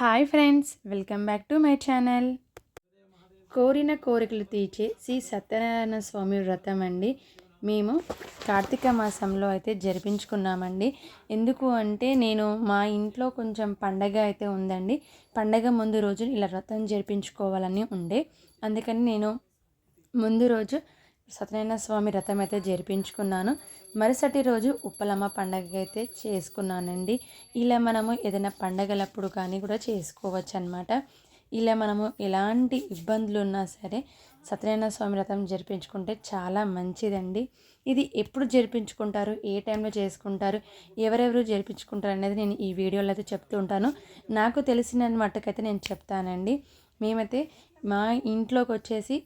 Hi friends welcome back to my channel. కోరిన కోరికలు తీర్చే శ్రీ సత్యనారాయణ స్వామి వ్రతం అండి. మేము కార్తీక మాసంలో అయితే జరిపించుకున్నామండి. ఎందుకు అంటే నేను మా ఇంట్లో కొంచెం పండగ అయితే ఉందండి. పండగ ముందు రోజు ఇలా వ్రతం జరిపించుకోవాలని ఉండే. అందుకని నేను ముందు రోజు సత్యనారాయణ స్వామి రథం అయితే జరిపించుకున్నాను. మరుసటి రోజు ఉప్పలమ్మ పండగ అయితే చేసుకున్నానండి. ఇలా మనము ఏదైనా పండగలప్పుడు కానీ కూడా చేసుకోవచ్చు అనమాట ఇలా మనము ఎలాంటి ఇబ్బందులు ఉన్నా సరే సత్యనారాయణ స్వామి వ్రతం జరిపించుకుంటే చాలా మంచిదండి. ఇది ఎప్పుడు జరిపించుకుంటారు? ఏ టైంలో చేసుకుంటారు? ఎవరెవరు జరిపించుకుంటారు అనేది నేను ఈ వీడియోలో అయితే చెప్తూ ఉంటాను. నాకు తెలిసిన మట్టుకైతే నేను చెప్తానండి. మేమైతే మా ఇంట్లోకి వచ్చేసి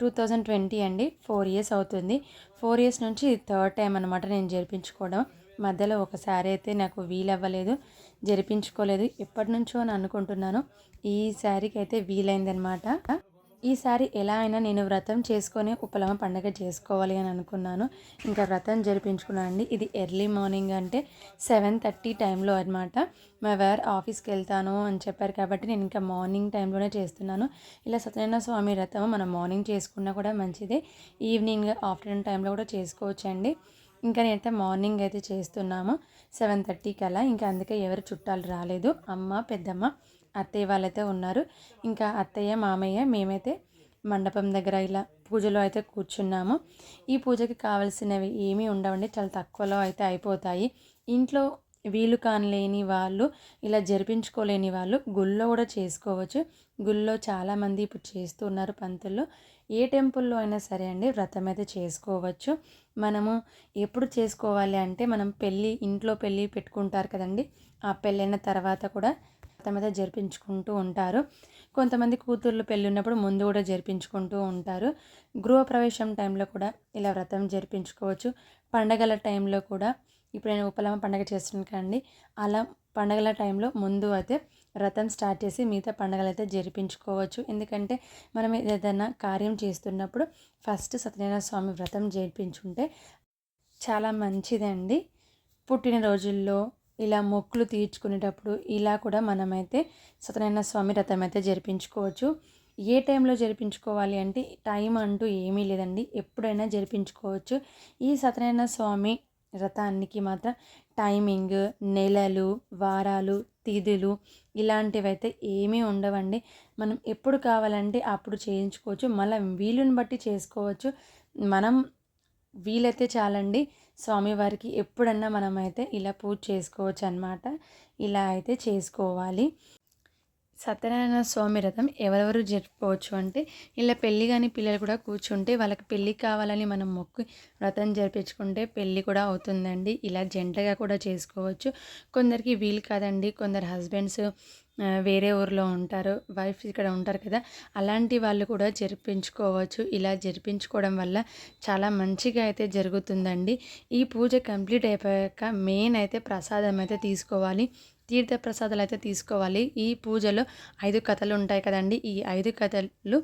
టూ థౌజండ్ ట్వంటీ అండి. ఫోర్ ఇయర్స్ అవుతుంది. ఫోర్ ఇయర్స్ నుంచి థర్డ్ టైం అనమాట నేను జరిపించుకోవడం. మధ్యలో ఒకసారి అయితే నాకు వీలవ్వలేదు. జరిపించుకోలేదు. ఎప్పటి నుంచో అని అనుకుంటున్నాను. ఈ శారీకి అయితే వీలైందనమాట ఈసారి ఎలా అయినా నేను వ్రతం చేసుకొని ఉపలమ పండగ చేసుకోవాలి అని అనుకున్నాను. ఇంకా వ్రతం జరిపించుకున్నాను అండి. ఇది ఎర్లీ మార్నింగ్ అంటే సెవెన్ థర్టీ టైంలో అనమాట మా వేర్ ఆఫీస్కి వెళ్తాను అని చెప్పారు కాబట్టి నేను ఇంకా మార్నింగ్ టైంలోనే చేస్తున్నాను. ఇలా సత్యనారాయణ స్వామి వ్రతం మనం మార్నింగ్ చేసుకున్నా కూడా మంచిదే. ఈవినింగ్ ఆఫ్టర్నూన్ టైంలో కూడా చేసుకోవచ్చండి. ఇంకా నేనైతే మార్నింగ్ అయితే చేస్తున్నాము. సెవెన్ థర్టీకి అలా. ఇంకా అందుకే ఎవరు చుట్టాలు రాలేదు. అమ్మ పెద్దమ్మ అత్తయ్య వాళ్ళైతే ఉన్నారు. ఇంకా అత్తయ్య మామయ్య మేమైతే మండపం దగ్గర ఇలా పూజలో అయితే కూర్చున్నాము. ఈ పూజకి కావలసినవి ఏమీ ఉండవండి. చాలా తక్కువలో అయితే అయిపోతాయి. ఇంట్లో వీలు కానిలేని వాళ్ళు ఇలా జరిపించుకోలేని వాళ్ళు గుళ్ళో కూడా చేసుకోవచ్చు. గుళ్ళో చాలామంది ఇప్పుడు చేస్తున్నారు పంతుల్లో ఏ టెంపుల్లో అయినా సరే అండి వ్రతం అయితే చేసుకోవచ్చు. మనము ఎప్పుడు చేసుకోవాలి అంటే మనం పెళ్ళి ఇంట్లో పెళ్ళి పెట్టుకుంటారు కదండి. ఆ పెళ్ళైన తర్వాత కూడా వ్రతం అయితే జరిపించుకుంటూ ఉంటారు. కొంతమంది కూతుర్లు పెళ్ళి ఉన్నప్పుడు ముందు కూడా జరిపించుకుంటూ ఉంటారు. గృహప్రవేశం టైంలో కూడా ఇలా వ్రతం జరిపించుకోవచ్చు. పండగల టైంలో కూడా ఇప్పుడు నేను ఉపలమ పండగ చేస్తున్నాను కండి అలా పండగల టైంలో ముందు అయితే వ్రతం స్టార్ట్ చేసి మిగతా పండగలు అయితే జరిపించుకోవచ్చు. ఎందుకంటే మనం ఏదైనా కార్యం చేస్తున్నప్పుడు ఫస్ట్ సత్యనారాయణ స్వామి వ్రతం జరిపించుంటే చాలా మంచిదండి. పుట్టినరోజుల్లో ఇలా మొక్కులు తీర్చుకునేటప్పుడు ఇలా కూడా మనమైతే సత్యనారాయణ స్వామి రథం అయితే జరిపించుకోవచ్చు. ఏ టైంలో జరిపించుకోవాలి అంటే టైం అంటూ ఏమీ లేదండి. ఎప్పుడైనా జరిపించుకోవచ్చు. ఈ సత్యనారాయణ స్వామి రథానికి మాత్రం టైమింగ్ నెలలు వారాలు తిథులు ఇలాంటివి అయితే ఏమీ ఉండవండి. మనం ఎప్పుడు కావాలంటే అప్పుడు చేయించుకోవచ్చు. మళ్ళీ వీలుని బట్టి చేసుకోవచ్చు. మనం వీలైతే చాలండి. స్వామివారికి ఎప్పుడన్నా మనమైతే ఇలా పూజ చేసుకోవచ్చు అనమాట ఇలా అయితే చేసుకోవాలి. సత్యనారాయణ స్వామి రథం ఎవరెవరు జరుపుకోవచ్చు అంటే ఇలా పెళ్ళి కానీ పిల్లలు కూడా కూర్చుంటే వాళ్ళకి పెళ్ళి కావాలని మనం మొక్కు వ్రతం జరిపించుకుంటే పెళ్ళి కూడా అవుతుందండి. ఇలా జంటగా కూడా చేసుకోవచ్చు. కొందరికి వీలు కాదండి. కొందరు హస్బెండ్స్ వేరే ఊర్లో ఉంటారు వైఫ్ ఇక్కడ ఉంటారు కదా అలాంటి వాళ్ళు కూడా జరిపించుకోవచ్చు. ఇలా జరిపించుకోవడం వల్ల చాలా మంచిగా అయితే జరుగుతుందండి. ఈ పూజ కంప్లీట్ అయిపోయాక మెయిన్ అయితే ప్రసాదం అయితే తీసుకోవాలి. తీర్థ ప్రసాదాలు అయితే తీసుకోవాలి. ఈ పూజలో ఐదు కథలు ఉంటాయి కదండి. ఈ ఐదు కథలు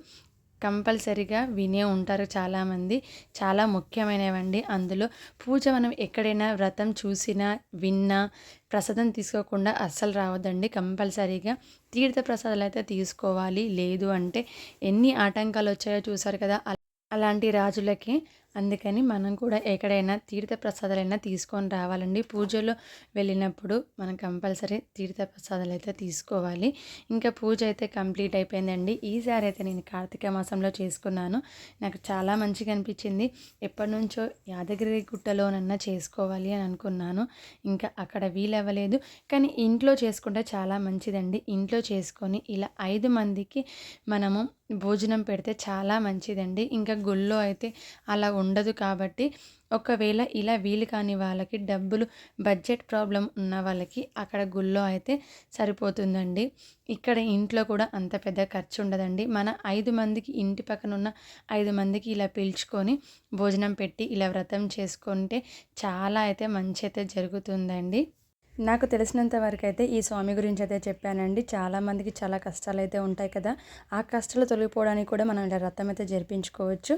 కంపల్సరిగా వినే ఉంటారు చాలామంది. చాలా ముఖ్యమైనవండి. అందులో పూజ మనం ఎక్కడైనా వ్రతం చూసినా విన్నా ప్రసాదం తీసుకోకుండా అస్సలు రావద్దండి. కంపల్సరీగా తీర్థ ప్రసాదాలు అయితే తీసుకోవాలి. లేదు అంటే ఎన్ని ఆటంకాలు వచ్చాయో చూసారు కదా. అలాంటి రాజులకి అందుకని మనం కూడా ఎక్కడైనా తీర్థ ప్రసాదాలైనా తీసుకొని రావాలండి. పూజలో వెళ్ళినప్పుడు మనం కంపల్సరీ తీర్థ ప్రసాదాలు అయితే తీసుకోవాలి. ఇంకా పూజ అయితే కంప్లీట్ అయిపోయిందండి. ఈసారి అయితే నేను కార్తీక మాసంలో చేసుకున్నాను. నాకు చాలా మంచిగా అనిపించింది. ఎప్పటి నుంచో యాదగిరి గుట్టలోనన్నా చేసుకోవాలి అని అనుకున్నాను. ఇంకా అక్కడ వీలవ్వలేదు. కానీ ఇంట్లో చేసుకుంటే చాలా మంచిదండి. ఇంట్లో చేసుకొని ఇలా ఐదు మందికి మనము భోజనం పెడితే చాలా మంచిదండి. ఇంకా గుళ్ళో అయితే అలా ఉండదు కాబట్టి ఒకవేళ ఇలా వీలు కాని వాళ్ళకి డబ్బులు బడ్జెట్ ప్రాబ్లం ఉన్న వాళ్ళకి అక్కడ గుళ్ళో అయితే సరిపోతుందండి. ఇక్కడ ఇంట్లో కూడా అంత పెద్ద ఖర్చు ఉండదండి. మన ఐదు మందికి ఇంటి పక్కన ఉన్న ఐదు మందికి ఇలా పిలుచుకొని భోజనం పెట్టి ఇలా వ్రతం చేసుకుంటే చాలా అయితే మంచి అయితే జరుగుతుందండి. నాకు తెలిసినంత వరకు అయితే ఈ స్వామి గురించి అయితే చెప్పానండి. చాలామందికి చాలా కష్టాలు అయితే ఉంటాయి కదా. ఆ కష్టాలు తొలగిపోవడానికి కూడా మనం ఇలా రథం అయితే జరిపించుకోవచ్చు.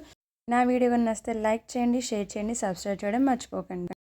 నా వీడియో నచ్చితే లైక్ చేయండి షేర్ చేయండి సబ్స్క్రైబ్ చేయడం మర్చిపోకండి.